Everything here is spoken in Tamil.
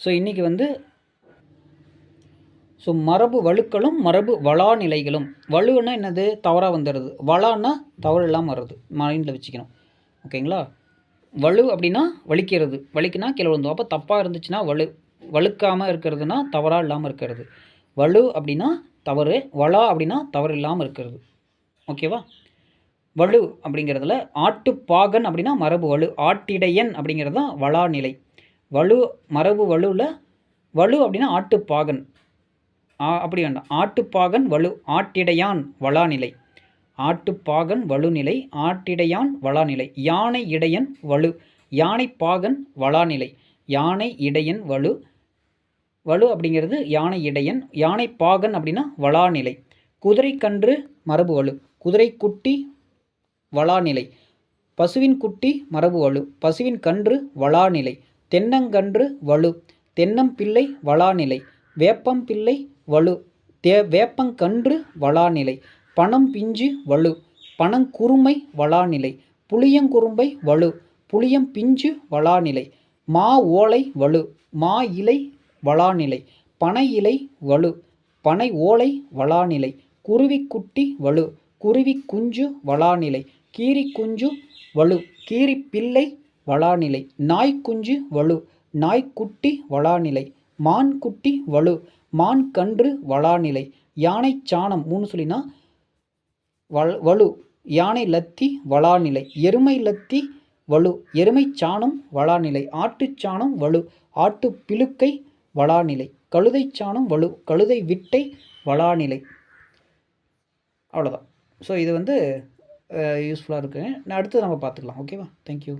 ஸோ இன்றைக்கி வந்து ஸோ மரபு வழுக்களும் மரபு வளா நிலைகளும் வலுன்னா என்னது? தவறாக வந்துடுது வளான்னா தவறு இல்லாமல் வர்றது மைண்டில் வச்சுக்கணும். ஓகேங்களா வலு அப்படின்னா வலிக்கிறது. வலிக்குனா கீழே விழுந்தோம் அப்போ தப்பாக இருந்துச்சுன்னா வலு வழுக்காமல் இருக்கிறதுனா தவறாக இல்லாமல் இருக்கிறது. வலு அப்படின்னா தவறு. வளா அப்படின்னா தவறு இல்லாமல் இருக்கிறது. ஓகேவா வலு அப்படிங்கிறதுல ஆட்டுப்பாகன் அப்படின்னா மரபு வலு ஆட்டிடையன் அப்படிங்கிறது தான் வளா நிலை வலு மரபு வலுவில் வலு அப்படின்னா ஆட்டுப்பாகன். அப்படி வேண்டாம். ஆட்டுப்பாகன் வலு ஆட்டிடையான் வளாநிலை. ஆட்டுப்பாகன் வலுநிலை ஆட்டிடையான் வளாநிலை. யானை இடையன் வலு. யானை பாகன் வளாநிலை. யானை இடையன் வலு. வலு அப்படிங்கிறது யானை இடையன். யானை பாகன் அப்படின்னா வளாநிலை. குதிரை கன்று மரபு வலு. குதிரை குட்டி வளாநிலை. பசுவின் குட்டி மரபு வலு. பசுவின் கன்று வளாநிலை. தென்னங்கன்று வலு. தென்னம்பிள்ளை வளாநிலை. வேப்பம்பிள்ளை வலு. தே வேப்பங்கன்று வளாநிலை. பணம் பிஞ்சு வலு. பனங்குருமை வளாநிலை. புளியங்குரும்பை வலு. புளியம் பிஞ்சு வளாநிலை. மா ஓலை வலு. மா இலை வளாநிலை. பனை இலை வலு. பனை ஓலை வளாநிலை. குருவிக்குட்டி வலு. குருவி குஞ்சு வளாநிலை. கீரி குஞ்சு வலு. கீரி பிள்ளை வளாநிலை. நாய்க்குஞ்சு வலு. நாய்க்குட்டி வளாநிலை. மான்குட்டி வலு. மான் கன்று வளாநிலை. யானை சாணம் மூணு சொல்லினா வல் வலு. யானை லத்தி வளாநிலை. எருமை லத்தி வலு. எருமை சாணம் வளாநிலை. ஆட்டுச்சாணம் வலு. ஆட்டு பிழுக்கை வளாநிலை. கழுதை சாணம் வலு. கழுதை விட்டை வளாநிலை. அவ்வளோதான் ஸோ இது வந்து யூஸ்ஃபுல்லாக இருக்குது அடுத்து நம்ம பார்த்துக்கலாம். ஓகேவா தேங்க்யூ